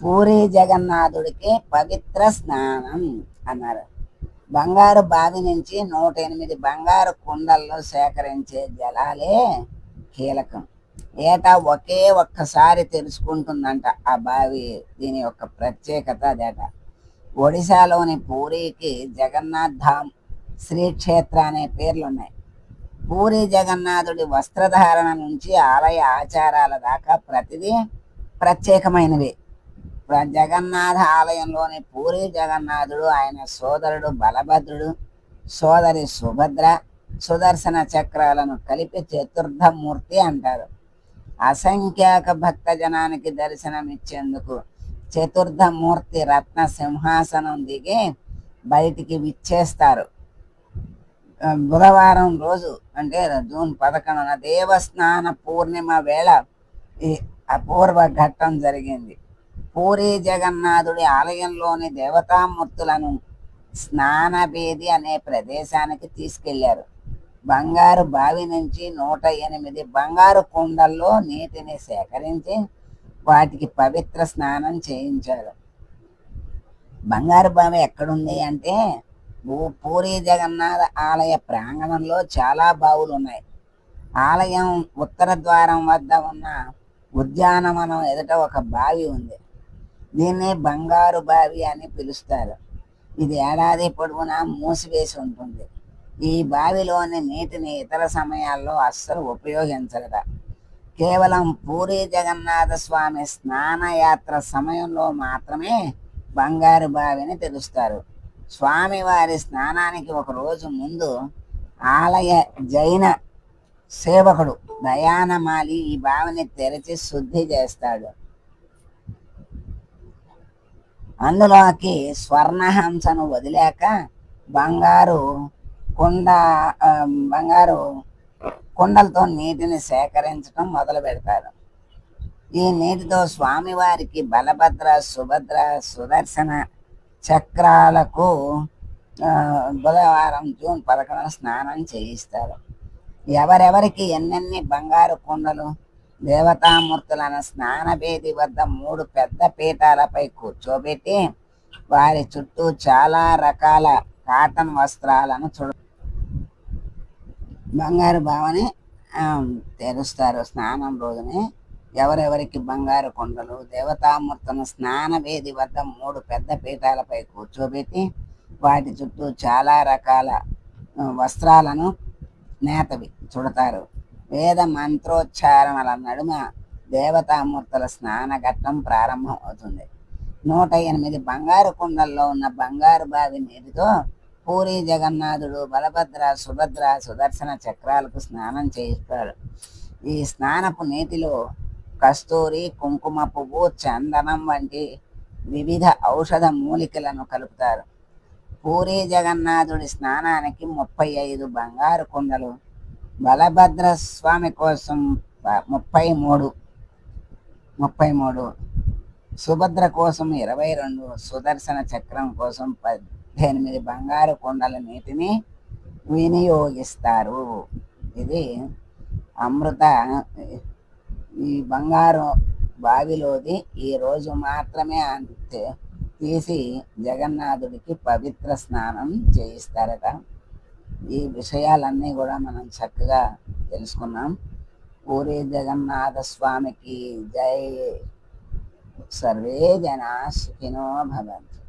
పూరి జగన్నాథుడికి పవిత్ర స్నానం అన్నారు. బంగారు బావి నుంచి నూట ఎనిమిది బంగారు కుండల్లో సేకరించే జలాలే కీలకం. ఏటా ఒకే ఒక్కసారి తెలుసుకుంటుందంట ఆ బావి దీని యొక్క ప్రత్యేకత అదేట. ఒడిశాలోని పూరికి జగన్నాథ్ ధామ్ శ్రీక్షేత్ర అనే పేర్లు ఉన్నాయి పూరి జగన్నాథుడి వస్త్రధారణ నుంచి ఆలయ ఆచారాల దాకా ప్రతిదీ ప్రత్యేకమైనవి. ప్ర- జగన్నాథ ఆలయంలోని పూరి జగన్నాథుడు ఆయన సోదరుడు బలభద్రుడు సోదరి సుభద్ర సుదర్శన చక్రాలను కలిపి చతుర్థమూర్తి అంటారు. అసంఖ్యాక భక్త జనానికి దర్శనమిచ్చేందుకు చతుర్థమూర్తి రత్న సింహాసనం దిగి బయటికి విచ్చేస్తారు. బుధవారం రోజు అంటే జూన్ పదకొండున దేవస్నాన పూర్ణిమ వేళ ఈ అపూర్వ ఘట్టం జరిగింది. పూరి జగన్నాథుడి ఆలయంలోని దేవతామూర్తులను స్నానభేది అనే ప్రదేశానికి తీసుకెళ్ళారు. బంగారు బావి నుంచి నూట ఎనిమిది బంగారు కుండల్లో నీటిని సేకరించి వాటికి పవిత్ర స్నానం చేయించారు. బంగారు బావి ఎక్కడుంది అంటే భూ- పూరి జగన్నాథ ఆలయ ప్రాంగణంలో చాలా బావులు ఉన్నాయి ఆలయం ఉత్తర ద్వారం వద్ద ఉన్న ఉద్యానవనం ఎదుట ఒక బావి ఉంది. దీన్ని బంగారు బావి అని పిలుస్తారు. ఇది ఏడాది పొడవునా మూసివేసి ఉంటుంది. ఈ బావిలోని నీటిని ఇతర సమయాల్లో అస్సలు ఉపయోగించరట. కేవలం పూరి జగన్నాథ స్వామి స్నానయాత్ర సమయంలో మాత్రమే బంగారు బావిని తెలుస్తారు స్వామివారి స్నానానికి ఒక రోజు ముందు ఆలయ జైన సేవకుడు దయానమాలి ఈ బావిని తెరిచి శుద్ధి చేస్తాడు. అందులోకి స్వర్ణహంసను వదిలేక బంగారు కుండ బంగారు కుండలతో నీటిని సేకరించడం మొదలు పెడతారు. ఈ నీటితో స్వామివారికి బలభద్ర సుభద్ర సుదర్శన చక్రాలకు బుధవారం జూన్ పదకొండున స్నానం చేయిస్తారు. ఎవరెవరికి ఎన్నెన్ని బంగారు కుండలు దేవతామూర్తులను స్నానభేది వద్ద మూడు పెద్ద పీఠాలపై కూర్చోబెట్టి వారి చుట్టూ చాలా రకాల కాటన్ వస్త్రాలను చూడ బంగారు బావని తెరుస్తారు స్నానం రోజునే. ఎవరెవరికి బంగారు కొండలు దేవతామూర్తులను స్నానవేది వద్ద మూడు పెద్ద పీఠాలపై కూర్చోబెట్టి వాటి చుట్టూ చాలా రకాల వస్త్రాలను నేతవి చుడతారు. వేద మంత్రోచ్చారణల నడుమ దేవతామూర్తుల స్నాన ఘట్టం ప్రారంభం అవుతుంది నూట ఎనిమిది బంగారు కుండల్లో ఉన్న బంగారు బావి నీటితో పూరి జగన్నాథుడు బలభద్ర సుభద్ర సుదర్శన చక్రాలకు స్నానం చేయిస్తాడు. ఈ స్నానపు నీటిలో కస్తూరి కుంకుమ పువ్వు చందనం వంటి వివిధ ఔషధ మూలికలను కలుపుతారు. పూరి జగన్నాథుడి స్నానానికి ముప్పై ఐదు బంగారు కుండలు బలభద్ర స్వామి కోసం ముప్పై మూడు ముప్పై మూడు సుభద్ర కోసం ఇరవై రెండు సుదర్శన చక్రం కోసం పద్దెనిమిది బంగారు కొండల నీటిని వినియోగిస్తారు. ఇది అమృత ఈ బంగారు బావిలోది ఈ రోజు మాత్రమే అంతే. తీసి జగన్నాథుడికి పవిత్ర స్నానం చేయిస్తారట. ఈ విషయాలన్నీ కూడా మనం చక్కగా తెలుసుకున్నాం. పూరి జగన్నాథ స్వామికి జై. సర్వే జనా సుఖినో భవంతు.